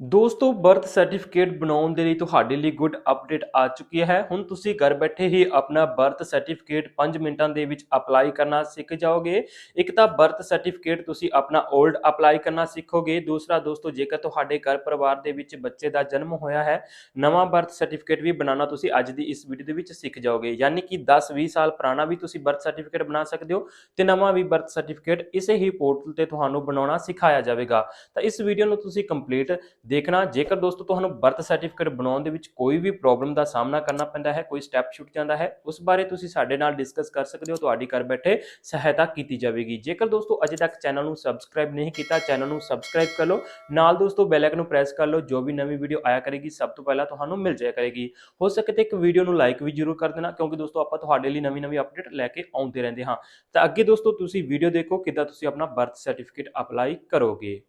ਦੋਸਤੋ birth certificate ਬਣਾਉਣ ਦੇ ਲਈ ਤੁਹਾਡੇ ਲਈ ਗੁੱਡ ਅਪਡੇਟ ਆ ਚੁੱਕੀ ਹੈ। ਹੁਣ ਤੁਸੀਂ ਘਰ ਬੈਠੇ ਹੀ ਆਪਣਾ ਬਰਥ ਸਰਟੀਫਿਕੇਟ 5 ਮਿੰਟਾਂ ਦੇ ਵਿੱਚ ਅਪਲਾਈ ਕਰਨਾ ਸਿੱਖ ਜਾਓਗੇ। ਇੱਕ ਤਾਂ ਬਰਥ ਸਰਟੀਫਿਕੇਟ ਤੁਸੀਂ ਆਪਣਾ 올ਡ ਅਪਲਾਈ ਕਰਨਾ ਸਿੱਖੋਗੇ। ਦੂਸਰਾ ਦੋਸਤੋ, ਜੇਕਰ ਤੁਹਾਡੇ ਘਰ ਪਰਿਵਾਰ ਦੇ ਵਿੱਚ ਬੱਚੇ ਦਾ ਜਨਮ ਹੋਇਆ ਹੈ, ਨਵਾਂ ਬਰਥ ਸਰਟੀਫਿਕੇਟ ਵੀ ਬਣਾਉਣਾ ਤੁਸੀਂ ਅੱਜ ਦੀ ਇਸ ਵੀਡੀਓ ਦੇ ਵਿੱਚ ਸਿੱਖ ਜਾਓਗੇ। ਯਾਨੀ ਕਿ 10-20 ਸਾਲ ਪੁਰਾਣਾ ਵੀ ਤੁਸੀਂ ਬਰਥ ਸਰਟੀਫਿਕੇਟ ਬਣਾ ਸਕਦੇ ਹੋ ਤੇ ਨਵਾਂ ਵੀ ਬਰਥ ਸਰਟੀਫਿਕੇਟ ਇਸੇ ਹੀ ਪੋਰਟਲ ਤੇ ਤੁਹਾਨੂੰ ਬਣਾਉਣਾ ਸਿਖਾਇਆ ਜਾਵੇਗਾ। ਤਾਂ ਇਸ ਵੀਡੀਓ ਨੂੰ ਤੁਸੀਂ ਕੰਪਲੀਟ ਦੇਖਣਾ, ਜੇਕਰ ਦੋਸਤੋ ਤੁਹਾਨੂੰ ਬਰਥ ਸਰਟੀਫਿਕੇਟ ਬਣਾਉਣ ਦੇ ਵਿੱਚ ਕੋਈ ਵੀ ਪ੍ਰੋਬਲਮ ਦਾ ਸਾਹਮਣਾ ਕਰਨਾ ਪੈਂਦਾ ਹੈ, ਕੋਈ ਸਟੈਪ ਛੁੱਟ ਜਾਂਦਾ ਹੈ, ਉਸ ਬਾਰੇ ਤੁਸੀਂ ਸਾਡੇ ਨਾਲ ਡਿਸਕਸ ਕਰ ਸਕਦੇ ਹੋ, ਤੁਹਾਡੀ ਘਰ ਬੈਠੇ ਸਹਾਇਤਾ ਕੀਤੀ ਜਾਵੇਗੀ। ਜੇਕਰ ਦੋਸਤੋ ਅਜੇ ਤੱਕ ਚੈਨਲ ਨੂੰ ਸਬਸਕ੍ਰਾਈਬ ਨਹੀਂ ਕੀਤਾ ਚੈਨਲ ਨੂੰ ਸਬਸਕ੍ਰਾਈਬ ਕਰ ਲਓ, ਨਾਲ ਦੋਸਤੋ ਬੈਲ ਆਈਕਨ ਨੂੰ ਪ੍ਰੈਸ ਕਰ ਲਓ, ਜੋ ਵੀ ਨਵੀਂ ਵੀਡੀਓ ਆਇਆ ਕਰੇਗੀ, ਸਭ ਤੋਂ ਪਹਿਲਾਂ ਤੁਹਾਨੂੰ ਮਿਲ ਜਾਇਆ ਕਰੇਗੀ। ਹੋ ਸਕੇ ਤੇ ਇੱਕ ਵੀਡੀਓ ਨੂੰ ਲਾਈਕ ਵੀ ਜ਼ਰੂਰ ਕਰ ਦੇਣਾ, ਕਿਉਂਕਿ ਦੋਸਤੋ ਆਪਾਂ ਤੁਹਾਡੇ ਲਈ ਨਵੀਂ ਨਵੀਂ ਅਪਡੇਟ ਲੈ ਕੇ ਆਉਂਦੇ ਰਹਿੰਦੇ ਹਾਂ। ਤਾਂ ਅੱਗੇ ਦੋਸਤੋ ਤੁਸੀਂ ਵੀਡੀਓ ਦੇਖੋ, ਕਿੱਦਾਂ ਤੁਸੀਂ ਆਪਣਾ ਬਰਥ ਸਰਟੀਫਿਕੇਟ ਅਪਲਾਈ ਕਰੋਗੇ।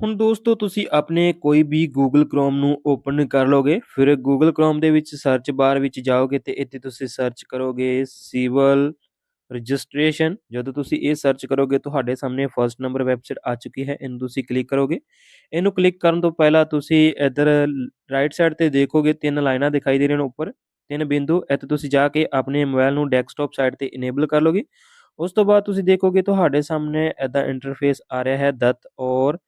ਹੁਣ ਦੋਸਤੋ, ਤੁਸੀਂ ਆਪਣੇ ਕੋਈ ਵੀ Google Chrome ਨੂੰ ਓਪਨ ਕਰ ਲੋਗੇ ਫਿਰ Google Chrome ਦੇ ਵਿੱਚ ਸਰਚ ਬਾਰ ਵਿੱਚ ਜਾਓਗੇ ਤੇ ਇੱਥੇ ਤੁਸੀਂ ਸਰਚ ਕਰੋਗੇ ਸਿਵਲ ਰਜਿਸਟ੍ਰੇਸ਼ਨ ਜਦੋਂ ਤੁਸੀਂ ਇਹ ਸਰਚ ਕਰੋਗੇ, ਤੁਹਾਡੇ ਸਾਹਮਣੇ ਫਰਸਟ ਨੰਬਰ ਵੈਬਸਾਈਟ ਆ ਚੁੱਕੀ ਹੈ, ਇਹਨੂੰ ਤੁਸੀਂ ਕਲਿੱਕ ਕਰੋਗੇ। ਇਹਨੂੰ ਕਲਿੱਕ ਕਰਨ ਤੋਂ ਪਹਿਲਾਂ ਤੁਸੀਂ ਇੱਧਰ ਰਾਈਟ ਸਾਈਡ ਤੇ ਦੇਖੋਗੇ, ਤਿੰਨ ਲਾਈਨਾਂ ਦਿਖਾਈ ਦੇ ਰਹੀਆਂ ਨੇ ਉੱਪਰ, ਤਿੰਨ ਬਿੰਦੂ। ਇੱਥੇ ਤੁਸੀਂ ਜਾ ਕੇ ਆਪਣੇ ਮੋਬਾਈਲ ਨੂੰ ਡੈਸਕਟਾਪ ਸਾਈਡ ਤੇ ਇਨੇਬਲ ਕਰ ਲੋਗੇ ਉਸ ਤੋਂ ਬਾਅਦ ਤੁਸੀਂ ਦੇਖੋਗੇ, ਤੁਹਾਡੇ ਸਾਹਮਣੇ ਐਦਾ ਇੰਟਰਫੇਸ ਆ ਰਿਹਾ ਹੈ, ਦਤ ਔਰ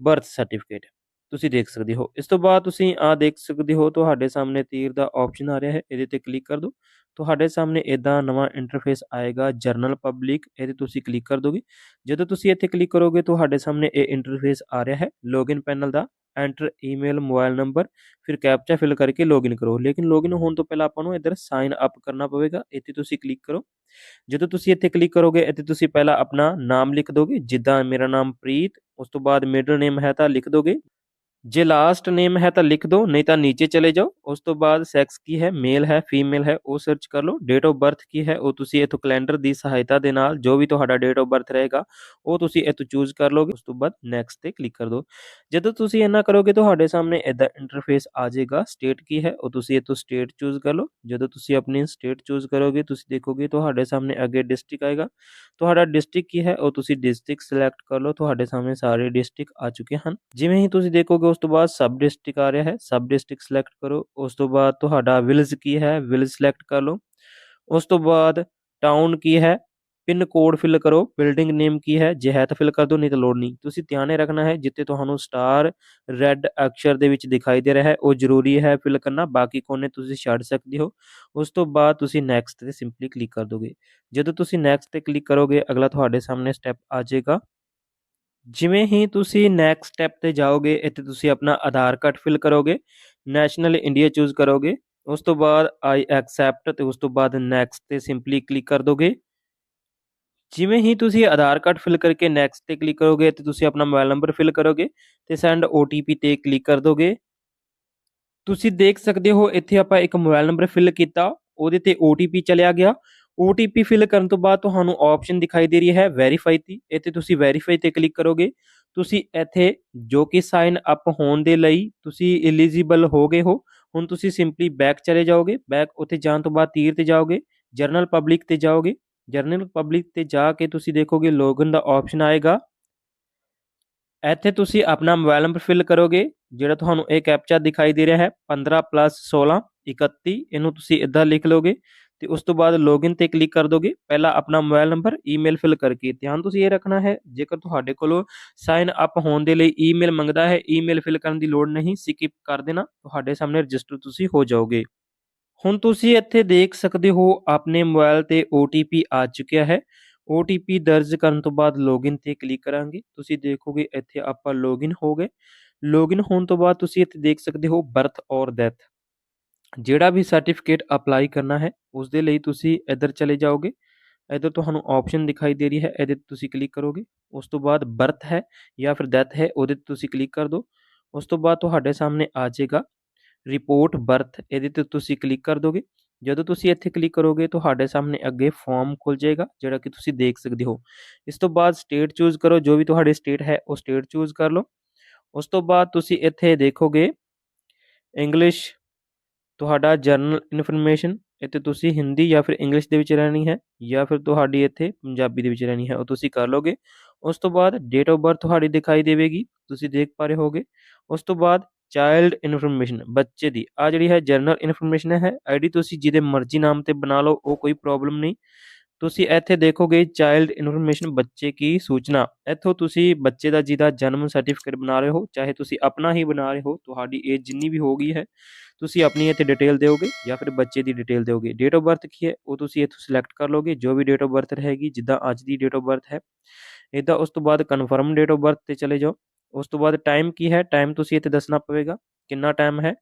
ਬਰਥ ਸਰਟੀਫਿਕੇਟ ਤੁਸੀਂ ਦੇਖ ਸਕਦੇ ਹੋ। ਇਸ ਤੋਂ ਬਾਅਦ ਤੁਸੀਂ ਆ ਦੇਖ ਸਕਦੇ ਹੋ, ਤੁਹਾਡੇ ਸਾਹਮਣੇ ਤੀਰ ਦਾ ਆਪਸ਼ਨ ਆ ਰਿਹਾ ਹੈ। ਇਹਦੇ ਤੇ ਕਲਿੱਕ ਕਰ ਦਿਓ। ਤੁਹਾਡੇ ਸਾਹਮਣੇ ਇਦਾਂ ਨਵਾਂ ਇੰਟਰਫੇਸ ਆਏਗਾ ਜਰਨਲ ਪਬਲਿਕ ਇਹਦੇ ਤੁਸੀਂ ਕਲਿੱਕ ਕਰ ਦੋਗੇ। ਜਦੋਂ ਤੁਸੀਂ ਇੱਥੇ ਕਲਿੱਕ ਕਰੋਗੇ, ਤੁਹਾਡੇ ਸਾਹਮਣੇ ਇਹ ਇੰਟਰਫੇਸ ਆ ਰਿਹਾ ਹੈ। ਲੌਗਇਨ ਪੈਨਲ ਦਾ ਐਂਟਰ ਈਮੇਲ, ਮੋਬਾਈਲ ਨੰਬਰ, ਫਿਰ ਕੈਪਚਾ ਫਿਲ ਕਰਕੇ ਲੌਗਇਨ ਕਰੋ। ਲੇਕਿਨ ਲੌਗਇਨ ਹੋਣ ਤੋਂ ਪਹਿਲਾਂ ਆਪਾਂ ਨੂੰ ਇੱਧਰ ਸਾਈਨ ਅਪ ਕਰਨਾ ਪਵੇਗਾ। ਇੱਥੇ ਤੁਸੀਂ ਕਲਿੱਕ ਕਰੋ। ਜਦੋਂ ਤੁਸੀਂ ਇੱਥੇ ਕਲਿੱਕ ਕਰੋਗੇ, ਇੱਥੇ ਤੁਸੀਂ ਪਹਿਲਾਂ ਆਪਣਾ ਨਾਮ ਲਿਖ ਦੋਗੇ। ਜਿੱਦਾਂ ਮੇਰਾ ਨਾਮ ਪ੍ਰੀਤ, ਉਸ ਤੋਂ ਬਾਅਦ ਮਿਡਲ ਨੇਮ ਹੈ ਤਾਂ ਲਿਖ ਦੋਗੇ। ਜੇ ਲਾਸਟ ਨੇਮ ਹੈ ਤਾਂ ਲਿਖ ਦਿਓ ਨਹੀਂ ਤਾਂ ਨੀਚੇ ਚਲੇ ਜਾਓ ਉਸ ਤੋਂ ਬਾਅਦ ਸੈਕਸ ਕੀ ਹੈ ਮੇਲ ਹੈ ਫੀਮੇਲ ਹੈ ਉਹ ਸਰਚ ਕਰ ਲਓ ਡੇਟ ਆਫ ਬਰਥ ਕੀ ਹੈ ਉਹ ਤੁਸੀਂ ਇਥੋਂ ਕੈਲੰਡਰ ਦੀ ਸਹਾਇਤਾ ਦੇ ਨਾਲ ਜੋ ਵੀ ਤੁਹਾਡਾ ਡੇਟ ਆਫ ਬਰਥ ਰਹੇਗਾ ਉਹ ਤੁਸੀਂ ਇਥੋਂ ਚੂਜ਼ ਕਰ ਲਓਗੇ ਉਸ ਤੋਂ ਬਾਅਦ ਨੈਕਸਟ ਤੇ ਕਲਿੱਕ ਕਰ ਦਿਓ ਜਦੋਂ ਤੁਸੀਂ ਇਹਨਾਂ ਕਰੋਗੇ ਤੁਹਾਡੇ ਸਾਹਮਣੇ ਇਦਾਂ ਇੰਟਰਫੇਸ ਆ ਜਾਏਗਾ ਸਟੇਟ ਕੀ ਹੈ ਉਹ ਤੁਸੀਂ ਇਥੋਂ ਸਟੇਟ ਚੂਜ਼ ਕਰ ਲਓ ਜਦੋਂ ਤੁਸੀਂ ਆਪਣੀ ਸਟੇਟ ਚੂਜ਼ ਕਰੋਗੇ ਤੁਸੀਂ ਦੇਖੋਗੇ ਤੁਹਾਡੇ ਸਾਹਮਣੇ ਅੱਗੇ ਡਿਸਟ੍ਰਿਕਟ ਆਏਗਾ ਤੁਹਾਡਾ ਡਿਸਟ੍ਰਿਕਟ ਕੀ ਹੈ ਉਹ ਤੁਸੀਂ ਡਿਸਟ੍ਰਿਕਟ ਸਿਲੈਕਟ ਕਰ ਲਓ ਤੁਹਾਡੇ ਸਾਹਮਣੇ ਸਾਰੇ ਡਿਸਟ੍ਰਿਕਟ ਆ ਚੁੱਕੇ ਹਨ ਜਿਵੇਂ ਹੀ ਤੁਸੀਂ ਦੇਖੋਗੇ ਉਸ ਤੋਂ ਬਾਅਦ ਸਬ ਡਿਸਟ੍ਰਿਕਟ ਆ ਰਿਹਾ ਹੈ, ਸਬ ਡਿਸਟ੍ਰਿਕਟ ਸਿਲੈਕਟ ਕਰੋ, ਉਸ ਤੋਂ ਬਾਅਦ ਤੁਹਾਡਾ ਵਿਲਜ਼ ਕੀ ਹੈ ਵਿਲਜ਼ ਸਿਲੈਕਟ ਕਰ ਲਓ। ਉਸ ਤੋਂ ਬਾਅਦ ਟਾਊਨ ਕੀ ਹੈ ਪਿੰਨ ਕੋਡ ਫਿਲ ਕਰੋ ਬਿਲਡਿੰਗ ਨੇਮ ਕੀ ਹੈ, ਜੇ ਹੈ ਤਾਂ ਫਿਲ ਕਰ ਦਿਓ, ਨਹੀਂ ਤਾਂ ਲੋੜ ਨਹੀਂ। ਤੁਸੀਂ ਧਿਆਨ ਰੱਖਣਾ ਹੈ, ਜਿੱਥੇ ਤੁਹਾਨੂੰ ਸਟਾਰ ਰੈੱਡ ਅਕਸ਼ਰ ਦੇ ਵਿੱਚ ਦਿਖਾਈ ਦੇ ਰਿਹਾ ਹੈ, ਉਹ ਜ਼ਰੂਰੀ ਹੈ ਫਿਲ ਕਰਨਾ, ਬਾਕੀ ਕੋਨੇ ਤੁਸੀਂ ਛੱਡ ਸਕਦੇ ਹੋ। ਉਸ ਤੋਂ ਬਾਅਦ ਤੁਸੀਂ ਨੈਕਸਟ ਤੇ ਸਿੰਪਲੀ ਕਲਿੱਕ ਕਰ ਦੋਗੇ। ਜਦੋਂ ਤੁਸੀਂ ਨੈਕਸਟ ਤੇ ਕਲਿੱਕ ਕਰੋਗੇ, ਅਗਲਾ ਤੁਹਾਡੇ ਸਾਹਮਣੇ ਸਟੈਪ ਆ ਜਾਏਗਾ। ਜਿਵੇਂ ਹੀ ਤੁਸੀਂ ਨੈਕਸਟ ਸਟੈਪ ਤੇ ਜਾਓਗੇ, ਇੱਥੇ ਤੁਸੀਂ ਆਪਣਾ ਆਧਾਰ ਕਾਰਡ ਫਿਲ ਕਰੋਗੇ ਨੈਸ਼ਨਲ ਇੰਡੀਆ ਚੂਜ਼ ਕਰੋਗੇ, ਉਸ ਤੋਂ ਬਾਅਦ ਆਈ ਐਕਸੈਪਟ ਤੇ ਉਸ ਤੋਂ ਬਾਅਦ ਨੈਕਸਟ ਤੇ ਸਿੰਪਲੀ ਕਲਿੱਕ ਕਰ ਦੋਗੇ। ਜਿਵੇਂ ਹੀ ਤੁਸੀਂ ਆਧਾਰ ਕਾਰਡ ਫਿਲ ਕਰਕੇ ਨੈਕਸਟ ਤੇ ਕਲਿੱਕ ਕਰੋਗੇ ਤੇ ਤੁਸੀਂ ਆਪਣਾ ਮੋਬਾਈਲ ਨੰਬਰ ਫਿਲ ਕਰੋਗੇ ਤੇ ਸੈਂਡ OTP ਤੇ ਕਲਿੱਕ ਕਰ ਦੋਗੇ। ਤੁਸੀਂ ਦੇਖ ਸਕਦੇ ਹੋ, ਇੱਥੇ ਆਪਾਂ ਇੱਕ ਮੋਬਾਈਲ ਨੰਬਰ ਫਿਲ ਕੀਤਾ, ਉਹਦੇ ਤੇ OTP ਚਲਿਆ ਗਿਆ। OTP ਫਿਲ ਕਰਨ ਤੋਂ ਬਾਅਦ ਤੁਹਾਨੂੰ ਆਪਸ਼ਨ ਦਿਖਾਈ ਦੇ ਰਹੀ ਹੈ ਵੈਰੀਫਾਈ ਦੀ। ਇੱਥੇ ਤੁਸੀਂ ਵੈਰੀਫਾਈ ਤੇ ਕਲਿੱਕ ਕਰੋਗੇ। ਤੁਸੀਂ ਇੱਥੇ ਜੋ ਕਿ ਸਾਈਨ ਅਪ ਹੋਣ ਦੇ ਲਈ ਤੁਸੀਂ ਐਲੀਜੀਬਲ ਹੋ ਗਏ ਹੋ, ਹੁਣ ਤੁਸੀਂ ਸਿੰਪਲੀ ਬੈਕ ਚਲੇ ਜਾਓਗੇ। ਬੈਕ ਉੱਥੇ ਜਾਣ ਤੋਂ ਬਾਅਦ ਤੀਰ ਤੇ ਜਾਓਗੇ ਜਰਨਲ ਪਬਲਿਕ ਤੇ ਜਾਓਗੇ। ਜਰਨਲ ਪਬਲਿਕ ਤੇ ਜਾ ਕੇ ਤੁਸੀਂ ਦੇਖੋਗੇ ਲੌਗਇਨ ਦਾ ਆਪਸ਼ਨ ਆਏਗਾ। ਇੱਥੇ ਤੁਸੀਂ ਆਪਣਾ ਮੋਬਾਈਲ ਨੰਬਰ ਫਿਲ ਕਰੋਗੇ, ਜਿਹੜਾ ਤੁਹਾਨੂੰ ਇਹ ਕੈਪਚਾ ਦਿਖਾਈ ਦੇ ਰਿਹਾ ਹੈ 15 16 31 ਇਹਨੂੰ ਤੁਸੀਂ ਇਦਾਂ ਲਿਖ ਲਓਗੇ। ਤੇ ਉਸ ਤੋਂ ਬਾਅਦ ਲੌਗਇਨ ਤੇ ਕਲਿੱਕ ਕਰ ਦੋਗੇ। ਪਹਿਲਾਂ ਆਪਣਾ ਮੋਬਾਈਲ ਨੰਬਰ ਈਮੇਲ ਫਿਲ ਕਰਕੇ। ਧਿਆਨ ਤੁਸੀਂ ਇਹ ਰੱਖਣਾ ਹੈ, ਜੇਕਰ ਤੁਹਾਡੇ ਕੋਲੋਂ ਸਾਈਨ ਅਪ ਹੋਣ ਦੇ ਲਈ ਈਮੇਲ ਮੰਗਦਾ ਹੈ ਈਮੇਲ ਫਿਲ ਕਰਨ ਦੀ ਲੋੜ ਨਹੀਂ ਸਕਿਪ ਕਰ ਦੇਣਾ। ਤੁਹਾਡੇ ਸਾਹਮਣੇ ਰਜਿਸਟਰ ਤੁਸੀਂ ਹੋ ਜਾਓਗੇ। ਹੁਣ ਤੁਸੀਂ ਇੱਥੇ ਦੇਖ ਸਕਦੇ ਹੋ, ਆਪਣੇ ਮੋਬਾਈਲ ਤੇ OTP ਆ ਚੁੱਕਿਆ ਹੈ। OTP ਦਰਜ ਕਰਨ ਤੋਂ ਬਾਅਦ ਲੌਗਇਨ ਤੇ ਕਲਿੱਕ ਕਰਾਂਗੇ। ਤੁਸੀਂ ਦੇਖੋਗੇ ਇੱਥੇ ਆਪਾਂ ਲੌਗਇਨ ਹੋ ਗਏ। ਲੌਗਇਨ ਹੋਣ ਤੋਂ ਬਾਅਦ ਤੁਸੀਂ ਇੱਥੇ ਦੇਖ ਸਕਦੇ ਹੋ ਬਰਥ ਔਰ ਡੈਥ ਜਿਹੜਾ ਵੀ ਸਰਟੀਫਿਕੇਟ ਅਪਲਾਈ ਕਰਨਾ ਹੈ ਉਸ ਦੇ ਲਈ ਤੁਸੀਂ ਇੱਧਰ ਚਲੇ ਜਾਓਗੇ। ਇੱਧਰ ਤੁਹਾਨੂੰ ਆਪਸ਼ਨ ਦਿਖਾਈ ਦੇ ਰਹੀ ਹੈ, ਇਹਦੇ ਤੇ ਤੁਸੀਂ ਕਲਿੱਕ ਕਰੋਗੇ। ਉਸ ਤੋਂ ਬਾਅਦ ਬਰਥ ਹੈ ਜਾਂ ਫਿਰ ਡੈਥ ਹੈ, ਉਹਦੇ ਤੇ ਤੁਸੀਂ ਕਲਿੱਕ ਕਰ ਦਿਓ। ਉਸ ਤੋਂ ਬਾਅਦ ਤੁਹਾਡੇ ਸਾਹਮਣੇ ਆ ਜਾਏਗਾ ਰਿਪੋਰਟ ਬਰਥ ਇਹਦੇ ਤੇ ਤੁਸੀਂ ਕਲਿੱਕ ਕਰ ਦੋਗੇ। ਜਦੋਂ ਤੁਸੀਂ ਇੱਥੇ ਕਲਿੱਕ ਕਰੋਗੇ, ਤੁਹਾਡੇ ਸਾਹਮਣੇ ਅੱਗੇ ਫਾਰਮ ਖੁੱਲ ਜਾਏਗਾ, ਜਿਹੜਾ ਕਿ ਤੁਸੀਂ ਦੇਖ ਸਕਦੇ ਹੋ। ਇਸ ਤੋਂ ਬਾਅਦ ਸਟੇਟ ਚੂਜ਼ ਕਰੋ, ਜੋ ਵੀ ਤੁਹਾਡੀ ਸਟੇਟ ਹੈ, ਉਹ ਸਟੇਟ ਚੂਜ਼ ਕਰ ਲਓ। ਉਸ ਤੋਂ ਬਾਅਦ ਤੁਸੀਂ ਇੱਥੇ ਦੇਖੋਗੇ ਇੰਗਲਿਸ਼ ਤੁਹਾਡਾ ਜਰਨਲ ਇਨਫੋਰਮੇਸ਼ਨ ਇੱਥੇ ਤੁਸੀਂ ਹਿੰਦੀ ਜਾਂ ਫਿਰ ਇੰਗਲਿਸ਼ ਦੇ ਵਿੱਚ ਰਹਿਣੀ ਹੈ ਜਾਂ ਫਿਰ ਤੁਹਾਡੀ ਇੱਥੇ ਪੰਜਾਬੀ ਦੇ ਵਿੱਚ ਰਹਿਣੀ ਹੈ, ਉਹ ਤੁਸੀਂ ਕਰ ਲੋਗੇ ਉਸ ਤੋਂ ਬਾਅਦ ਡੇਟ ਆਫ ਬਰਥ ਤੁਹਾਡੀ ਦਿਖਾਈ ਦੇਵੇਗੀ, ਤੁਸੀਂ ਦੇਖ ਪਾ ਰਹੇ ਹੋਗੇ ਉਸ ਤੋਂ ਬਾਅਦ ਚਾਈਲਡ ਇਨਫੋਰਮੇਸ਼ਨ ਬੱਚੇ ਦੀ ਆ ਜਿਹੜੀ ਹੈ ਜਰਨਲ ਇਨਫੋਰਮੇਸ਼ਨ ਹੈ ਆਈਡੀ ਤੁਸੀਂ ਜਿਹਦੇ ਮਰਜ਼ੀ ਨਾਮ ਤੇ ਬਣਾ ਲਓ, ਉਹ ਕੋਈ ਪ੍ਰੋਬਲਮ ਨਹੀਂ। ਤੁਸੀਂ ਇੱਥੇ ਦੇਖੋਗੇ ਚਾਈਲਡ ਇਨਫੋਰਮੇਸ਼ਨ ਬੱਚੇ ਕੀ ਸੂਚਨਾ। ਇੱਥੋਂ ਤੁਸੀਂ ਬੱਚੇ ਦਾ ਜਿਹਦਾ ਜਨਮ ਸਰਟੀਫਿਕੇਟ ਬਣਾ ਰਹੇ ਹੋ, ਚਾਹੇ ਤੁਸੀਂ ਆਪਣਾ ਹੀ ਬਣਾ ਰਹੇ ਹੋ, ਤੁਹਾਡੀ ਏਜ ਜਿੰਨੀ ਵੀ ਹੋ ਗਈ ਹੈ, ਤੁਸੀਂ ਆਪਣੀ ਇੱਥੇ ਡਿਟੇਲ ਦਿਓਗੇ ਜਾਂ ਫਿਰ ਬੱਚੇ ਦੀ ਡਿਟੇਲ ਦਿਓਗੇ। ਡੇਟ ਆਫ ਬਰਥ ਕੀ ਹੈ, ਉਹ ਤੁਸੀਂ ਇੱਥੋਂ ਸਿਲੈਕਟ ਕਰ ਲਓਗੇ, ਜੋ ਵੀ ਡੇਟ ਆਫ ਬਰਥ ਰਹੇਗੀ, ਜਿੱਦਾਂ ਅੱਜ ਦੀ ਡੇਟ ਆਫ ਬਰਥ ਹੈ। ਇਦਾਂ ਉਸ ਤੋਂ ਬਾਅਦ ਕਨਫਰਮ ਡੇਟ ਆਫ ਬਰਥ ਤੇ ਚਲੇ ਜਾਓ। ਉਸ ਤੋਂ ਬਾਅਦ ਟਾਈਮ ਕੀ ਹੈ ਟਾਈਮ ਤੁਸੀਂ ਇੱਥੇ ਦੱਸਣਾ ਪਵੇਗਾ, ਕਿੰਨਾ ਟਾਈਮ ਹੈ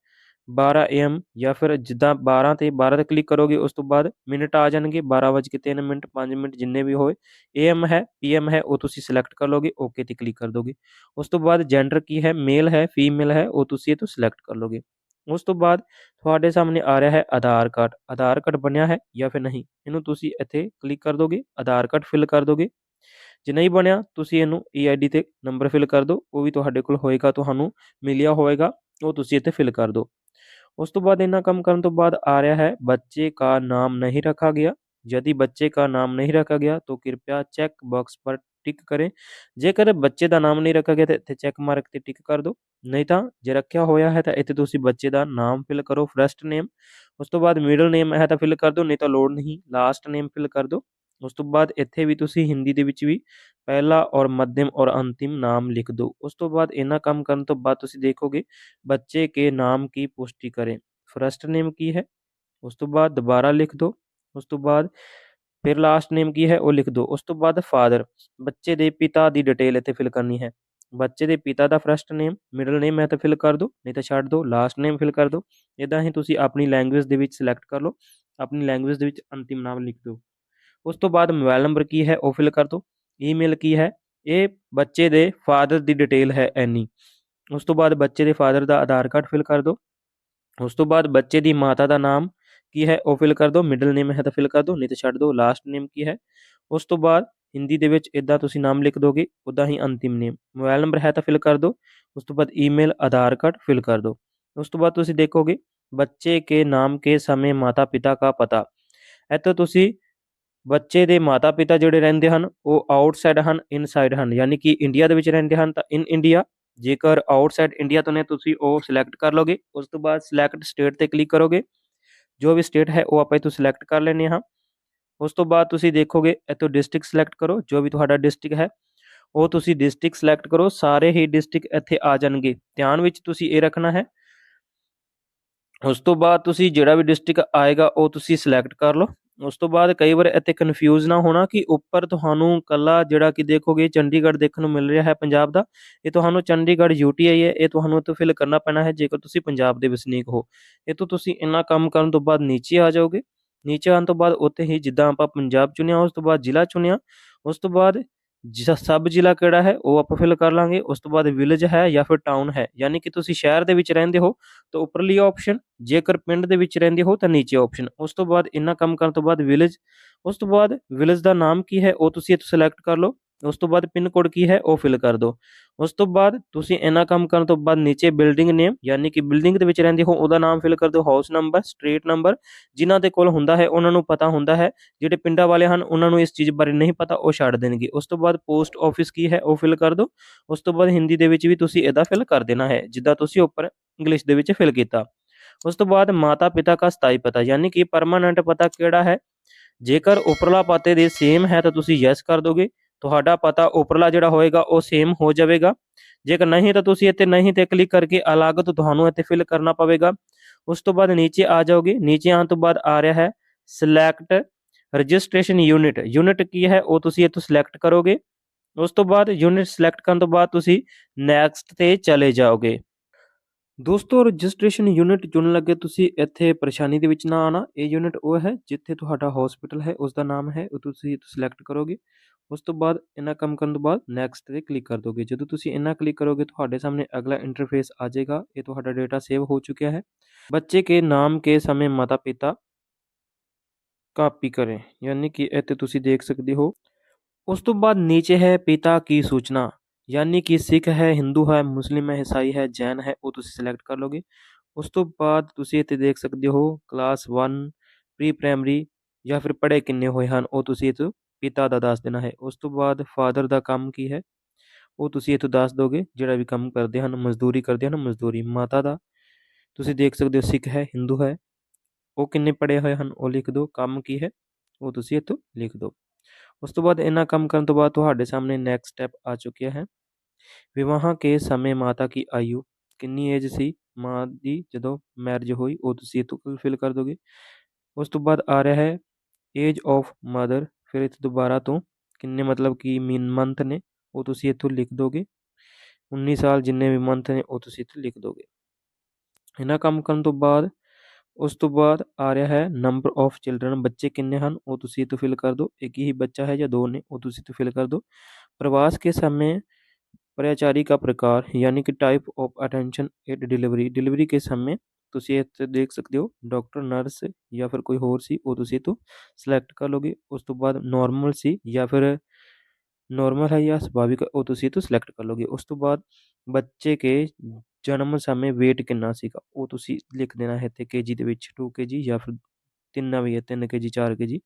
12 AM ਜਾਂ ਫਿਰ ਜਿੱਦਾਂ 12 ਤੇ 12 ਤੇ ਕਲਿੱਕ ਕਰੋਗੇ, ਉਸ ਤੋਂ ਬਾਅਦ ਮਿੰਟ ਆ ਜਾਣਗੇ 12:03 ਮਿੰਟ 5 ਮਿੰਟ ਜਿੰਨੇ ਵੀ ਹੋਏ। AM ਹੈ, PM ਹੈ, ਉਹ ਤੁਸੀਂ ਸਿਲੈਕਟ ਕਰ ਲੋਗੇ ਓਕੇ ਤੇ ਕਲਿੱਕ ਕਰ ਦੋਗੇ। ਉਸ ਤੋਂ ਬਾਅਦ ਜੈਂਡਰ ਕੀ ਹੈ ਮੇਲ ਹੈ ਫੀਮੇਲ ਹੈ, ਉਹ ਤੁਸੀਂ ਇਹ ਤੋਂ ਸਿਲੈਕਟ ਕਰ ਲੋਗੇ ਉਸ ਤੋਂ ਬਾਅਦ ਤੁਹਾਡੇ ਸਾਹਮਣੇ ਆ ਰਿਹਾ ਹੈ ਆਧਾਰ ਕਾਰਡ। ਆਧਾਰ ਕਾਰਡ ਬਣਿਆ ਹੈ ਜਾਂ ਫਿਰ ਨਹੀਂ? ਇਹਨੂੰ ਤੁਸੀਂ ਇੱਥੇ ਕਲਿੱਕ ਕਰ ਦੋਗੇ, ਆਧਾਰ ਕਾਰਡ ਫਿਲ ਕਰ ਦੋਗੇ। ਜੇ ਨਹੀਂ ਬਣਿਆ, ਤੁਸੀਂ ਇਹਨੂੰ EID ਤੇ ਨੰਬਰ ਫਿਲ ਕਰ ਦਿਓ ਉਹ ਵੀ ਤੁਹਾਡੇ ਕੋਲ ਹੋਏਗਾ, ਤੁਹਾਨੂੰ ਮਿਲਿਆ ਹੋਵੇਗਾ ਉਹ ਤੁਸੀਂ ਇੱਥੇ ਫਿਲ ਕਰ ਦਿਓ ਉਸ ਤੋਂ ਬਾਅਦ ਇਹਨਾਂ ਕੰਮ ਕਰਨ ਤੋਂ ਬਾਅਦ ਆ ਰਿਹਾ ਹੈ ਬੱਚੇ का नाम नहीं रखा गया यदि बच्चे का नाम नहीं रखा गया तो कृपया चेक बॉक्स पर ਟਿਕ ਕਰੇ ਜੇਕਰ ਬੱਚੇ ਦਾ ਨਾਮ ਨਹੀਂ ਰੱਖਿਆ ਗਿਆ ਤੇ ਇੱਥੇ ਚੈੱਕ ਮਾਰਕ ਤੇ ਟਿਕ ਕਰ ਦਿਓ ਨਹੀਂ ਤਾਂ ਜੇ ਰੱਖਿਆ ਹੋਇਆ ਹੈ ਤਾਂ ਇੱਥੇ ਤੁਸੀਂ ਬੱਚੇ ਦਾ ਨਾਮ ਫਿਲ ਕਰੋ ਫਰਸਟ ਨੇਮ ਉਸ ਤੋਂ ਬਾਅਦ ਮਿਡਲ ਨੇਮ ਹੈ ਤਾਂ ਫਿਲ ਕਰ ਦਿਓ ਨਹੀਂ ਤਾਂ ਲੋੜ ਨਹੀਂ ਲਾਸਟ ਨੇਮ ਫਿਲ ਕਰ ਦਿਓ ਉਸ ਤੋਂ ਬਾਅਦ ਇੱਥੇ ਵੀ ਤੁਸੀਂ ਹਿੰਦੀ ਦੇ ਵਿੱਚ ਵੀ ਪਹਿਲਾ ਔਰ ਮੱਧਮ ਔਰ ਅੰਤਿਮ ਨਾਮ ਲਿਖ ਦਿਓ। ਉਸ ਤੋਂ ਬਾਅਦ ਇਹਨਾਂ ਕੰਮ ਕਰਨ ਤੋਂ ਬਾਅਦ ਤੁਸੀਂ ਦੇਖੋਗੇ ਬੱਚੇ ਕੇ ਨਾਮ ਕੀ ਪੁਸ਼ਟੀ ਕਰੇ। ਫਰਸਟ ਨੇਮ ਕੀ ਹੈ? ਉਸ ਤੋਂ ਬਾਅਦ ਦੁਬਾਰਾ ਲਿਖ ਦਿਓ। ਉਸ ਤੋਂ ਬਾਅਦ ਫਿਰ ਲਾਸਟ ਨੇਮ ਕੀ ਹੈ? ਉਹ ਲਿਖ ਦਿਓ। ਉਸ ਤੋਂ ਬਾਅਦ ਫਾਦਰ, ਬੱਚੇ ਦੇ ਪਿਤਾ ਦੀ ਡਿਟੇਲ ਇੱਥੇ ਫਿਲ ਕਰਨੀ ਹੈ। ਬੱਚੇ ਦੇ ਪਿਤਾ ਦਾ ਫਰਸਟ ਨੇਮ, ਮਿਡਲ ਨੇਮ ਹੈ ਤਾਂ ਫਿਲ ਕਰ ਦਿਓ, ਨਹੀਂ ਤਾਂ ਛੱਡ ਦਿਓ, ਲਾਸਟ ਨੇਮ ਫਿਲ ਕਰ ਦਿਓ। ਇਦਾਂ ਹੀ ਤੁਸੀਂ ਆਪਣੀ ਲੈਂਗੁਏਜ ਦੇ ਵਿੱਚ ਸਿਲੈਕਟ ਕਰ ਲਓ। ਆਪਣੀ ਲੈਂਗੁਏਜ ਦੇ ਵਿੱਚ ਅੰਤਿਮ ਨਾਮ ਲਿਖ ਦਿਓ। ਉਸ ਤੋਂ ਬਾਅਦ ਮੋਬਾਈਲ ਨੰਬਰ ਕੀ ਹੈ, ਉਹ ਫਿਲ ਕਰ ਦਿਓ। ਈਮੇਲ ਕੀ ਹੈ, ਇਹ ਬੱਚੇ ਦੇ ਫਾਦਰ ਦੀ ਡਿਟੇਲ ਹੈ ਐਨੀ ਉਸ ਤੋਂ ਬਾਅਦ ਬੱਚੇ ਦੇ ਫਾਦਰ ਦਾ ਆਧਾਰ ਕਾਰਡ ਫਿਲ ਕਰ ਦਿਓ। ਉਸ ਤੋਂ ਬਾਅਦ ਬੱਚੇ ਦੀ ਮਾਤਾ ਦਾ ਨਾਮ ਕੀ ਹੈ, ਉਹ ਫਿਲ ਕਰ ਦਿਓ। ਮਿਡਲ ਨੇਮ ਹੈ ਤਾਂ ਫਿਲ ਕਰ ਦਿਓ, ਨਹੀਂ ਤਾਂ ਛੱਡ ਦਿਓ। ਲਾਸਟ ਨੇਮ ਕੀ ਹੈ, ਉਸ ਤੋਂ ਬਾਅਦ ਹਿੰਦੀ ਦੇ ਵਿੱਚ ਇਦਾਂ ਤੁਸੀਂ ਨਾਮ ਲਿਖ ਦੋਗੇ ਉਦਾਂ ਹੀ ਅੰਤਿਮ ਨੇਮ ਮੋਬਾਈਲ ਨੰਬਰ ਹੈ ਤਾਂ ਫਿਲ ਕਰ ਦਿਓ। ਉਸ ਤੋਂ ਬਾਅਦ ਈਮੇਲ ਆਧਾਰ ਕਾਰਡ ਫਿਲ ਕਰ ਦਿਓ। ਉਸ ਤੋਂ ਬਾਅਦ ਤੁਸੀਂ ਦੇਖੋਗੇ, ਬੱਚੇ ਕੇ ਨਾਮ ਕੇ ਸਮੇਂ ਮਾਤਾ ਪਿਤਾ। ਦਾ ਪਤਾ ਇੱਥੇ ਤੁਸੀਂ ਬੱਚੇ ਦੇ ਮਾਤਾ ਪਿਤਾ ਜਿਹੜੇ ਰਹਿੰਦੇ ਹਨ, ਉਹ ਆਊਟਸਾਈਡ ਹਨ ਇਨਸਾਈਡ ਹਨ, ਯਾਨੀ ਕਿ ਇੰਡੀਆ ਦੇ ਵਿੱਚ ਰਹਿੰਦੇ ਹਨ, ਤਾਂ ਇਨ ਇੰਡੀਆ ਜੇਕਰ ਆਊਟਸਾਈਡ ਇੰਡੀਆ ਤੋਂ ਨੇ, ਤੁਸੀਂ ਉਹ ਸਿਲੈਕਟ ਕਰ ਲੋਗੇ ਉਸ ਤੋਂ ਬਾਅਦ ਸਿਲੈਕਟ ਸਟੇਟ ਤੇ ਕਲਿੱਕ ਕਰੋਗੇ, ਜੋ ਵੀ ਸਟੇਟ ਹੈ, ਉਹ ਆਪਾਂ ਇਥੋਂ ਸਿਲੈਕਟ ਕਰ ਲੈਣੇ ਹਾਂ। ਉਸ ਤੋਂ ਬਾਅਦ ਤੁਸੀਂ ਦੇਖੋਗੇ, ਇਥੋਂ ਡਿਸਟ੍ਰਿਕਟ ਸਿਲੈਕਟ ਕਰੋ, ਜੋ ਵੀ ਤੁਹਾਡਾ ਡਿਸਟ੍ਰਿਕਟ ਹੈ, ਉਹ ਤੁਸੀਂ ਡਿਸਟ੍ਰਿਕਟ ਸਿਲੈਕਟ ਕਰੋ, ਸਾਰੇ ਹੀ ਡਿਸਟ੍ਰਿਕਟ ਇੱਥੇ ਆ ਜਾਣਗੇ। ਧਿਆਨ ਵਿੱਚ ਤੁਸੀਂ ਇਹ ਰੱਖਣਾ ਹੈ। ਉਸ ਤੋਂ ਬਾਅਦ ਤੁਸੀਂ ਜਿਹੜਾ ਵੀ ਡਿਸਟ੍ਰਿਕਟ ਆਏਗਾ, ਉਹ ਤੁਸੀਂ ਸਿਲੈਕਟ ਕਰ ਲਓ। ਉਸ ਤੋਂ ਬਾਅਦ ਕਈ ਵਾਰ ਇੱਥੇ ਕਨਫਿਊਜ਼ ਨਾ ਹੋਣਾ ਕਿ ਉੱਪਰ ਤੁਹਾਨੂੰ ਕੱਲਾ ਜਿਹੜਾ ਕਿ ਦੇਖੋਗੇ, ਚੰਡੀਗੜ੍ਹ ਦੇਖਣ ਨੂੰ ਮਿਲ ਰਿਹਾ ਹੈ ਪੰਜਾਬ ਦਾ, ਇਹ ਤੁਹਾਨੂੰ ਚੰਡੀਗੜ੍ਹ ਯੂਟੀਆਈ ਹੈ, ਇਹ ਤੁਹਾਨੂੰ ਇੱਥੇ ਫਿਲ ਕਰਨਾ ਪੈਣਾ ਹੈ, ਜੇਕਰ ਤੁਸੀਂ ਪੰਜਾਬ ਦੇ ਵਸਨੀਕ ਹੋ। ਇਹ ਤੋਂ ਤੁਸੀਂ ਇੰਨਾ ਕੰਮ ਕਰਨ ਤੋਂ ਬਾਅਦ ਨੀਚੇ ਆ ਜਾਓਗੇ। ਨੀਚੇ ਆਉਣ ਤੋਂ ਬਾਅਦ ਉੱਥੇ ਹੀ ਜਿੱਦਾਂ ਆਪਾਂ ਪੰਜਾਬ ਚੁਣਿਆ, ਉਸ ਤੋਂ ਬਾਅਦ ਜ਼ਿਲ੍ਹਾ ਚੁਣਿਆ, ਉਸ ਤੋਂ ਬਾਅਦ ਜਿਸ ਸਬ ਜ਼ਿਲ੍ਹਾ ਕਿਹੜਾ ਹੈ, ਉਹ ਆਪਾਂ ਫਿਲ ਕਰ ਲਾਂਗੇ। ਉਸ ਤੋਂ ਬਾਅਦ ਵਿਲੇਜ ਹੈ ਜਾਂ ਫਿਰ ਟਾਊਨ ਹੈ। ਯਾਨੀ ਕਿ ਤੁਸੀਂ ਸ਼ਹਿਰ ਦੇ ਵਿੱਚ ਰਹਿੰਦੇ ਹੋ, ਤਾਂ ਉੱਪਰਲੀ ਆਪਸ਼ਨ ਜੇਕਰ ਪਿੰਡ ਦੇ ਵਿੱਚ ਰਹਿੰਦੇ ਹੋ, ਤਾਂ ਨੀਚੇ ਆਪਸ਼ਨ ਉਸ ਤੋਂ ਬਾਅਦ ਇੰਨਾ ਕੰਮ ਕਰਨ ਤੋਂ ਬਾਅਦ ਵਿਲੇਜ ਉਸ ਤੋਂ ਬਾਅਦ ਵਿਲੇਜ ਦਾ ਨਾਮ ਕੀ ਹੈ, ਉਹ ਤੁਸੀਂ ਇੱਥੇ ਸਿਲੈਕਟ ਕਰ ਲਓ। ਉਸ ਤੋਂ ਬਾਅਦ ਪਿੰਨ ਕੋਡ ਕੀ ਹੈ, ਉਹ ਫਿਲ ਕਰ ਦਿਓ। ਉਸ ਤੋਂ ਬਾਅਦ ਤੁਸੀਂ ਇੰਨਾ ਕੰਮ ਕਰਨ ਤੋਂ ਬਾਅਦ ਨੀਚੇ ਬਿਲਡਿੰਗ ਨੇਮ ਯਾਨੀ ਕਿ ਬਿਲਡਿੰਗ ਦੇ ਵਿੱਚ ਰਹਿੰਦੇ ਹੋ, ਉਹਦਾ ਨਾਮ ਫਿਲ ਕਰ ਦਿਓ ਹਾਊਸ ਨੰਬਰ ਸਟਰੀਟ ਨੰਬਰ ਜਿਨ੍ਹਾਂ ਦੇ ਕੋਲ ਹੁੰਦਾ ਹੈ, ਉਹਨਾਂ ਨੂੰ ਪਤਾ ਹੁੰਦਾ ਹੈ, ਜਿਹੜੇ ਪਿੰਡਾਂ ਵਾਲੇ ਹਨ, ਉਹਨਾਂ ਨੂੰ ਇਸ ਚੀਜ਼ ਬਾਰੇ ਨਹੀਂ ਪਤਾ, ਉਹ ਛੱਡ ਦੇਣਗੇ। ਉਸ ਤੋਂ ਬਾਅਦ ਪੋਸਟ ਆਫਿਸ ਕੀ ਹੈ, ਉਹ ਫਿਲ ਕਰ ਦਿਓ। ਉਸ ਤੋਂ ਬਾਅਦ ਹਿੰਦੀ ਦੇ ਵਿੱਚ ਵੀ ਤੁਸੀਂ ਇਹਦਾ ਫਿਲ ਕਰ ਦੇਣਾ ਹੈ, ਜਿੱਦਾਂ ਤੁਸੀਂ ਉੱਪਰ ਇੰਗਲਿਸ਼ ਦੇ ਵਿੱਚ ਫਿਲ ਕੀਤਾ। ਉਸ ਤੋਂ ਬਾਅਦ ਮਾਤਾ ਪਿਤਾ ਦਾ ਸਥਾਈ ਪਤਾ, ਯਾਨੀ ਕਿ ਪਰਮਾਨੈਂਟ ਪਤਾ ਕਿਹੜਾ ਹੈ? ਜੇਕਰ ਉਪਰਲਾ ਪਤੇ ਦੇ ਸੇਮ ਹੈ ਤਾਂ ਤੁਸੀਂ ਯੈਸ ਕਰ ਦੋਗੇ। ਤੁਹਾਡਾ ਪਤਾ ਉੱਪਰਲਾ ਜਿਹੜਾ ਹੋਏਗਾ ਉਹ ਸੇਮ ਹੋ ਜਾਵੇਗਾ। ਜੇਕਰ ਨਹੀਂ ਤਾਂ ਤੁਸੀਂ ਇੱਥੇ ਨਹੀਂ ਤੇ ਕਲਿੱਕ ਕਰਕੇ ਅਲੱਗ ਤੋਂ ਤੁਹਾਨੂੰ ਇੱਥੇ ਫਿਲ ਕਰਨਾ ਪਵੇਗਾ। ਉਸ ਤੋਂ ਬਾਅਦ ਨੀਚੇ ਆ ਜਾਓਗੇ। ਨੀਚੇ ਆਉਣ ਤੋਂ ਬਾਅਦ ਆ ਰਿਹਾ ਹੈ ਸਿਲੈਕਟ ਰਜਿਸਟ੍ਰੇਸ਼ਨ ਯੂਨਿਟ ਯੂਨਿਟ ਕੀ ਹੈ? ਉਹ ਤੁਸੀਂ ਇੱਥੋਂ ਸਿਲੈਕਟ ਕਰੋਗੇ। ਉਸ ਤੋਂ ਬਾਅਦ ਯੂਨਿਟ ਸਿਲੈਕਟ ਕਰਨ ਤੋਂ ਬਾਅਦ ਤੁਸੀਂ ਨੈਕਸਟ ਤੇ ਚਲੇ ਜਾਓਗੇ। ਦੋਸਤੋ ਰਜਿਸਟ੍ਰੇਸ਼ਨ ਯੂਨਿਟ ਚੁਣਨ ਲੱਗੇ ਤੁਸੀਂ ਇੱਥੇ ਪਰੇਸ਼ਾਨੀ ਦੇ ਵਿੱਚ ਨਾ ਆਣਾ ਇਹ ਯੂਨਿਟ ਉਹ ਹੈ ਜਿੱਥੇ ਤੁਹਾਡਾ ਹਸਪੀਟਲ ਹੈ ਉਸ ਦਾ ਨਾਮ ਹੈ, ਉਹ ਤੁਸੀਂ ਸਿਲੈਕਟ ਕਰੋਗੇ। उस तो बाद इना कम करने तो बाद नैक्सट पर क्लिक कर दोगे। जो तुम इना क्लिक करोगे तो सामने अगला इंटरफेस आ जाएगा। ये तो डेटा सेव हो चुका है। बच्चे के नाम, के समय माता पिता कापी करें। यानी कि इतने तुम देख सकते हो। उस तो बाद नीचे है पिता की सूचना। यानी कि सिख है, हिंदू है, मुस्लिम है, ईसाई है, जैन है, वो तुम सिलेक्ट कर लोगे। उस तो बाद इतने देख सकते हो क्लास वन प्री प्राइमरी या फिर पढ़े किन्ने हुए हैं वो तुम इतो ਪਿਤਾ ਦਾ ਦੱਸ ਦੇਣਾ ਹੈ। ਉਸ ਤੋਂ ਬਾਅਦ ਫਾਦਰ ਦਾ ਕੰਮ ਕੀ ਹੈ? ਉਹ ਤੁਸੀਂ ਇੱਥੋਂ ਦੱਸ ਦੋਗੇ, ਜਿਹੜਾ ਵੀ ਕੰਮ ਕਰਦੇ ਹਨ, ਮਜ਼ਦੂਰੀ ਕਰਦੇ ਹਨ, ਮਜ਼ਦੂਰੀ ਮਾਤਾ ਦਾ। ਤੁਸੀਂ ਦੇਖ ਸਕਦੇ ਹੋ, ਸਿੱਖ ਹੈ, ਹਿੰਦੂ ਹੈ। ਉਹ ਕਿੰਨੇ ਪੜ੍ਹੇ ਹੋਏ ਹਨ, ਉਹ ਲਿਖ ਦਿਓ ਕੰਮ ਕੀ ਹੈ? ਉਹ ਤੁਸੀਂ ਇੱਥੋਂ ਲਿਖ ਦਿਓ ਉਸ ਤੋਂ ਬਾਅਦ ਇਹਨਾਂ ਕੰਮ ਕਰਨ ਤੋਂ ਬਾਅਦ ਤੁਹਾਡੇ ਸਾਹਮਣੇ ਨੈਕਸਟ ਸਟੈਪ ਆ ਚੁੱਕਿਆ ਹੈ। ਵਿਵਾਹਾਂ ਕੇ ਸਮੇਂ ਮਾਤਾ ਕੀ ਆਯੂ? ਕਿੰਨੀ ਏਜ ਸੀ? ਮਾਂ ਦੀ ਜਦੋਂ ਮੈਰਿਜ ਹੋਈ, ਉਹ ਤੁਸੀਂ ਇੱਥੋਂ ਫਿਲ ਕਰ ਦੋਗੇ। ਉਸ ਤੋਂ ਬਾਅਦ ਆ ਰਿਹਾ ਹੈ ਏਜ ਆਫ ਮਦਰ ਫਿਰ ਇੱਥੇ ਦੁਬਾਰਾ ਤੋਂ, ਕਿੰਨੇ ਮਤਲਬ ਕਿ ਮੀਨ ਮੰਥ ਨੇ, ਉਹ ਤੁਸੀਂ ਇੱਥੋਂ ਲਿਖ ਦੋਗੇ। 19 ਸਾਲ ਜਿੰਨੇ ਵੀ ਮੰਥ ਨੇ, ਉਹ ਤੁਸੀਂ ਇੱਥੇ ਲਿਖ ਦੋਗੇ। ਇਹਨਾਂ ਕੰਮ ਕਰਨ ਤੋਂ ਬਾਅਦ, ਉਸ ਤੋਂ ਬਾਅਦ ਆ ਰਿਹਾ ਹੈ ਨੰਬਰ ਆਫ ਚਿਲड्रन ਬੱਚੇ ਕਿੰਨੇ ਹਨ, ਉਹ ਤੁਸੀਂ ਇੱਥੋਂ ਫਿਲ ਕਰ ਦਿਓ ਇੱਕ ਹੀ ਬੱਚਾ ਹੈ ਜਾਂ ਦੋ ਨੇ, ਉਹ ਤੁਸੀਂ ਇੱਥੋਂ ਫਿਲ ਕਰ ਦਿਓ ਪ੍ਰਵਾਸ ਕੇ ਸਮੇਂ पर्याचारी का प्रकार यानी कि type of attention at delivery delivery के समय ਤੁਸੀਂ ਇੱਥੇ ਦੇਖ ਸਕਦੇ ਹੋ ਡਾਕਟਰ ਨਰਸ ਜਾਂ ਫਿਰ ਕੋਈ ਹੋਰ ਸੀ ਉਹ ਤੁਸੀਂ ਤੋਂ ਸਿਲੈਕਟ ਕਰ ਲੋਗੇ ਉਸ ਤੋਂ ਬਾਅਦ ਨਾਰਮਲ ਸੀ ਜਾਂ ਫਿਰ ਨਾਰਮਲ ਹੈ ਜਾਂ ਸੁਭਾਵਿਕ ਹੈ, ਉਹ ਤੁਸੀਂ ਤੋਂ ਸਿਲੈਕਟ ਕਰ ਲੋਗੇ ਉਸ ਤੋਂ ਬਾਅਦ ਬੱਚੇ ਕੇ ਜਨਮ ਸਮੇਂ weight ਕਿੰਨਾ ਸੀਗਾ ਉਹ ਤੁਸੀਂ ਲਿਖ ਦੇਣਾ ਹੈ ਇੱਥੇ ਕੇਜੀ ਦੇ ਵਿੱਚ 2 ਕੇਜੀ ਜਾਂ ਫਿਰ ਤਿੰਨ ਵੀ ਹੈ 3 ਕੇਜੀ 4 ਕੇਜੀ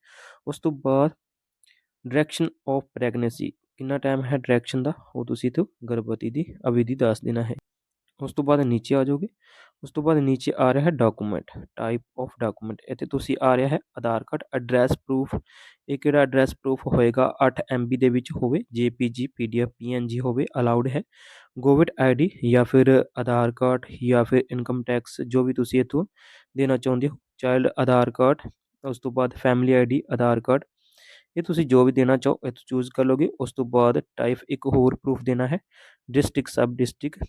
ਉਸ ਤੋਂ ਬਾਅਦ ਡਾਇਰੈਕਸ਼ਨ ਆਫ ਪ੍ਰੈਗਨੈਂਸੀ ਕਿੰਨਾ ਟਾਈਮ ਹੈ ਡਾਇਰੈਕਸ਼ਨ ਦਾ ਉਹ ਤੁਸੀਂ ਤੋਂ ਗਰਭਵਤੀ ਦੀ ਅਵਧੀ ਦੱਸ ਦੇਣਾ ਹੈ ਉਸ ਤੋਂ ਬਾਅਦ ਨੀਚੇ ਆ ਜਾਓਗੇ ਉਸ ਤੋਂ ਬਾਅਦ ਨੀਚੇ ਆ ਰਿਹਾ ਹੈ ਡਾਕੂਮੈਂਟ ਟਾਈਪ ਆਫ ਡਾਕੂਮੈਂਟ ਇੱਥੇ ਤੁਸੀਂ ਆ ਰਿਹਾ ਹੈ ਆਧਾਰ ਕਾਰਡ ਐਡਰੈਸ ਪ੍ਰੂਫ ਇਹ ਕਿਹੜਾ ਐਡਰੈਸ ਪ੍ਰੂਫ ਹੋਏਗਾ 8 MB ਦੇ ਵਿੱਚ ਹੋਵੇ JPG PDF PNG ਹੋਵੇ ਅਲਾਉਡ ਹੈ ਗੋਵਿਟ ਆਈਡੀ ਜਾਂ ਫਿਰ ਆਧਾਰ ਕਾਰਡ ਜਾਂ ਫਿਰ ਇਨਕਮ ਟੈਕਸ ਜੋ ਵੀ ਤੁਸੀਂ ਇੱਥੋਂ ਦੇਣਾ ਚਾਹੁੰਦੇ ਹੋ ਚਾਈਲਡ ਆਧਾਰ ਕਾਰਡ ਉਸ ਤੋਂ ਬਾਅਦ ਫੈਮਿਲੀ ਆਈਡੀ ਆਧਾਰ ਕਾਰਡ ਇਹ ਤੁਸੀਂ ਜੋ ਵੀ ਦੇਣਾ ਚਾਹੋ ਇੱਥੋਂ ਚੂਜ਼ ਕਰ ਲੋਗੇ ਉਸ ਤੋਂ ਬਾਅਦ ਟਾਈਪ ਇੱਕ ਹੋਰ ਪ੍ਰੂਫ ਦੇਣਾ ਹੈ district sub district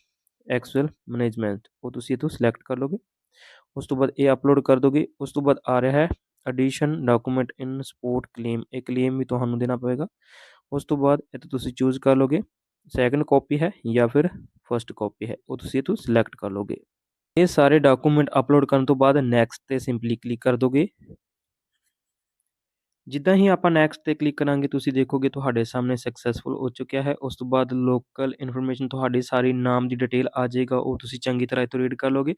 actual management ਉਹ ਤੁਸੀਂ ਇੱਥੋਂ ਸਿਲੈਕਟ ਕਰ ਲੋਗੇ ਉਸ ਤੋਂ ਬਾਅਦ ਇਹ ਅਪਲੋਡ ਕਰ ਦੋਗੇ ਉਸ ਤੋਂ ਬਾਅਦ ਆ ਰਿਹਾ ਹੈ addition document in support claim ਇਹ ਕਲੇਮ ਵੀ ਤੁਹਾਨੂੰ ਦੇਣਾ ਪਵੇਗਾ ਉਸ ਤੋਂ ਬਾਅਦ ਇੱਥੇ ਤੁਸੀਂ ਚੂਜ਼ ਕਰ ਲੋਗੇ ਸੈਕੰਡ ਕਾਪੀ ਹੈ ਜਾਂ ਫਿਰ ਫਰਸਟ ਕਾਪੀ ਹੈ ਉਹ ਤੁਸੀਂ ਇੱਥੋਂ ਸਿਲੈਕਟ ਕਰ ਲੋਗੇ ਇਹ ਸਾਰੇ ਡਾਕੂਮੈਂਟ ਅਪਲੋਡ ਕਰਨ ਤੋਂ ਬਾਅਦ ਨੈਕਸਟ ਤੇ ਸਿੰਪਲੀ ਕਲਿੱਕ ਕਰ ਦੋਗੇ ਜਿੱਦਾਂ ਹੀ ਆਪਾਂ ਨੈਕਸਟ ਤੇ ਕਲਿੱਕ ਕਰਾਂਗੇ, ਤੁਸੀਂ ਦੇਖੋਗੇ ਤੁਹਾਡੇ ਸਾਹਮਣੇ ਸਕਸੈਸਫੁਲ ਹੋ ਚੁੱਕਿਆ ਹੈ। ਉਸ ਤੋਂ ਬਾਅਦ ਲੋਕਲ ਇਨਫੋਰਮੇਸ਼ਨ ਤੁਹਾਡੀ ਸਾਰੀ ਨਾਮ ਦੀ ਡਿਟੇਲ ਆ ਜਾਏਗਾ, ਉਹ ਤੁਸੀਂ ਚੰਗੀ ਤਰ੍ਹਾਂ ਇੱਥੋਂ ਰੀਡ ਕਰ ਲੋਗੇ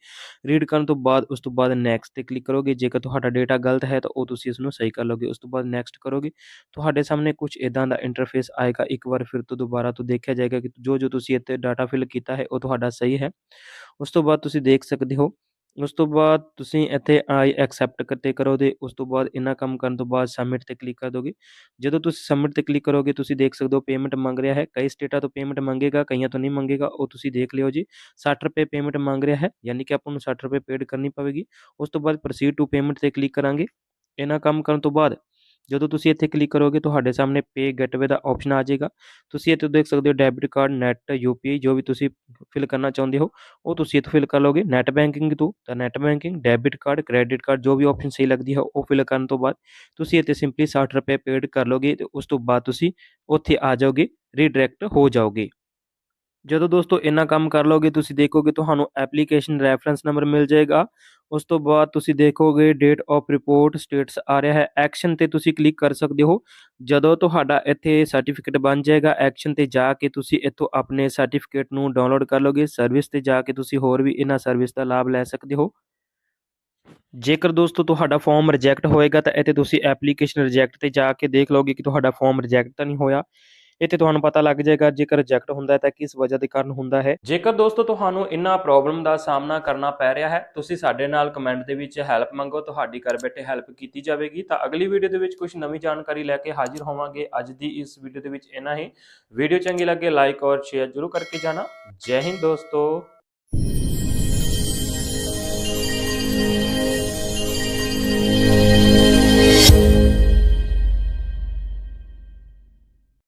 ਰੀਡ ਕਰਨ ਤੋਂ ਬਾਅਦ, ਉਸ ਤੋਂ ਬਾਅਦ ਨੈਕਸਟ ਤੇ ਕਲਿੱਕ ਕਰੋਗੇ, ਜੇਕਰ ਤੁਹਾਡਾ ਡੇਟਾ ਗਲਤ ਹੈ ਤਾਂ ਉਹ ਤੁਸੀਂ ਇਸ ਨੂੰ ਸਹੀ ਕਰ ਲੋਗੇ ਉਸ ਤੋਂ ਬਾਅਦ ਨੈਕਸਟ ਕਰੋਗੇ, ਤੁਹਾਡੇ ਸਾਹਮਣੇ ਕੁਝ ਇਦਾਂ ਦਾ ਇੰਟਰਫੇਸ ਆਏਗਾ। ਇੱਕ ਵਾਰ ਫਿਰ ਤੋਂ ਦੁਬਾਰਾ ਤੋਂ ਦੇਖਿਆ ਜਾਏਗਾ ਕਿ ਜੋ ਜੋ ਤੁਸੀਂ ਇੱਥੇ ਡਾਟਾ ਫਿਲ ਕੀਤਾ ਹੈ, ਉਹ ਤੁਹਾਡਾ ਸਹੀ ਹੈ। ਉਸ ਤੋਂ ਬਾਅਦ ਤੁਸੀਂ ਦੇਖ ਸਕਦੇ ਹੋ ਉਸ ਤੋਂ ਬਾਅਦ ਤੁਸੀਂ ਇੱਥੇ ਆਈ ਐਕਸੈਪਟ ਕਰਤੇ ਕਰੋਗੇ, ਉਸ ਤੋਂ ਬਾਅਦ ਇਹਨਾਂ ਕੰਮ ਕਰਨ ਤੋਂ ਬਾਅਦ ਸਬਮਿਟ ਤੇ ਕਲਿੱਕ ਕਰ ਦੋਗੇ। ਜਦੋਂ ਤੁਸੀਂ ਸਬਮਿਟ ਤੇ ਕਲਿੱਕ ਕਰੋਗੇ, ਤੁਸੀਂ ਦੇਖ ਸਕਦੇ ਹੋ ਪੇਮੈਂਟ ਮੰਗ ਰਿਹਾ ਹੈ। ਕਈ ਸਟੇਟਾਂ ਤੋਂ ਪੇਮੈਂਟ ਮੰਗੇਗਾ, ਕਈਆਂ ਤੋਂ ਨਹੀਂ ਮੰਗੇਗਾ, ਉਹ ਤੁਸੀਂ ਦੇਖ ਲਿਓ ਜੀ। 60 ਰੁਪਏ ਪੇਮੈਂਟ ਮੰਗ ਰਿਹਾ ਹੈ, ਯਾਨੀ ਕਿ ਆਪਾਂ ਨੂੰ 60 ਰੁਪਏ ਪੇਡ ਕਰਨੀ ਪਵੇਗੀ। ਉਸ ਤੋਂ ਬਾਅਦ ਪ੍ਰੋਸੀਡ ਟੂ ਪੇਮੈਂਟ ਤੇ ਕਲਿੱਕ ਕਰਾਂਗੇ। ਇਹਨਾਂ ਕੰਮ ਕਰਨ ਤੋਂ ਬਾਅਦ ਜਦੋਂ ਤੁਸੀਂ ਇੱਥੇ ਕਲਿੱਕ ਕਰੋਗੇ, ਤੁਹਾਡੇ ਸਾਹਮਣੇ ਪੇ ਗੇਟਵੇ ਦਾ ਆਪਸ਼ਨ ਆ ਜਾਏਗਾ। ਤੁਸੀਂ ਇੱਥੇ ਦੇਖ ਸਕਦੇ ਹੋ ਡੈਬਿਟ ਕਾਰਡ ਨੈਟ ਯੂਪੀਆਈ ਜੋ ਵੀ ਤੁਸੀਂ ਫਿਲ ਕਰਨਾ ਚਾਹੁੰਦੇ ਹੋ, ਉਹ ਤੁਸੀਂ ਇੱਥੋਂ ਫਿਲ ਕਰ ਲਓਗੇ। ਨੈਟ ਬੈਂਕਿੰਗ ਤੋਂ, ਤਾਂ net banking debit card credit card ਜੋ ਵੀ ਆਪਸ਼ਨ ਸਹੀ ਲੱਗਦੀ ਹੈ, ਉਹ ਫਿਲ ਕਰਨ ਤੋਂ ਬਾਅਦ ਤੁਸੀਂ ਇੱਥੇ ਸਿੰਪਲੀ 60 ਰੁਪਏ ਪੇਡ ਕਰ ਲਓਗੇ ਤੇ ਉਸ ਤੋਂ ਬਾਅਦ ਤੁਸੀਂ ਉੱਥੇ ਆ ਜਾਓਗੇ ਰੀਡਾਇਰੈਕਟ ਹੋ ਜਾਓਗੇ। ਜਦੋਂ ਦੋਸਤੋ ਇੰਨਾ ਕੰਮ ਕਰ ਲਓਗੇ, ਤੁਸੀਂ ਦੇਖੋਗੇ ਤੁਹਾਨੂੰ ਐਪਲੀਕੇਸ਼ਨ ਰੈਫਰੈਂਸ ਨੰਬਰ ਮਿਲ ਜਾਏਗਾ। ਉਸ ਤੋਂ ਬਾਅਦ ਤੁਸੀਂ ਦੇਖੋਗੇ ਡੇਟ ਆਫ ਰਿਪੋਰਟ ਸਟੇਟਸ ਆ ਰਿਹਾ ਹੈ। ਐਕਸ਼ਨ ਤੇ ਤੁਸੀਂ ਕਲਿੱਕ ਕਰ ਸਕਦੇ ਹੋ। ਜਦੋਂ ਤੁਹਾਡਾ ਇੱਥੇ ਸਰਟੀਫਿਕੇਟ ਬਣ ਜਾਏਗਾ ਐਕਸ਼ਨ ਤੇ ਜਾ ਕੇ ਤੁਸੀਂ ਇੱਥੋਂ ਆਪਣੇ ਸਰਟੀਫਿਕੇਟ ਨੂੰ ਡਾਊਨਲੋਡ ਕਰ ਲਓਗੇ। ਸਰਵਿਸ ਤੇ ਜਾ ਕੇ ਤੁਸੀਂ ਹੋਰ ਵੀ ਇਹਨਾਂ ਸਰਵਿਸ ਦਾ ਲਾਭ ਲੈ ਸਕਦੇ ਹੋ। ਜੇਕਰ ਦੋਸਤੋ ਤੁਹਾਡਾ ਫਾਰਮ ਰਿਜੈਕਟ ਹੋਏਗਾ ਤਾਂ ਇੱਥੇ ਤੁਸੀਂ ਐਪਲੀਕੇਸ਼ਨ ਰਿਜੈਕਟ ਤੇ ਜਾ ਕੇ ਦੇਖ ਲਓਗੇ ਕਿ ਤੁਹਾਡਾ ਫਾਰਮ ਰਿਜੈਕਟ ਤਾਂ ਨਹੀਂ ਹੋਇਆ। ਇੱਥੇ ਤੁਹਾਨੂੰ ਪਤਾ ਲੱਗ ਜਾਏਗਾ, ਜੇਕਰ ਰਿਜੈਕਟ ਹੁੰਦਾ ਹੈ ਤਾਂ ਕਿਸ ਵਜ੍ਹਾ ਦੇ ਕਾਰਨ ਹੁੰਦਾ ਹੈ। ਜੇਕਰ ਦੋਸਤੋ ਤੁਹਾਨੂੰ ਇਨ੍ਹਾਂ ਪ੍ਰੋਬਲਮ ਦਾ ਸਾਹਮਣਾ ਕਰਨਾ ਪੈ ਰਿਹਾ ਹੈ, ਤੁਸੀਂ ਸਾਡੇ ਨਾਲ ਕਮੈਂਟ ਦੇ ਵਿੱਚ ਹੈਲਪ ਮੰਗੋ, ਤੁਹਾਡੀ ਘਰ ਬੈਠੇ ਹੈਲਪ ਕੀਤੀ ਜਾਵੇਗੀ। ਤਾਂ ਅਗਲੀ ਵੀਡੀਓ ਦੇ ਵਿੱਚ ਕੁਝ ਨਵੀਂ ਜਾਣਕਾਰੀ ਲੈ ਕੇ ਹਾਜ਼ਰ ਹੋਵਾਂਗੇ। ਅੱਜ ਦੀ ਇਸ ਵੀਡੀਓ ਦੇ ਵਿੱਚ ਇਨਾ ਹੀ। ਵੀਡੀਓ ਚੰਗੀ ਲੱਗੇ ਲਾਈਕ ਔਰ ਸ਼ੇਅਰ ਜ਼ਰੂਰ ਕਰਕੇ ਜਾਣਾ। ਜੈ ਹਿੰਦ ਦੋਸਤੋ।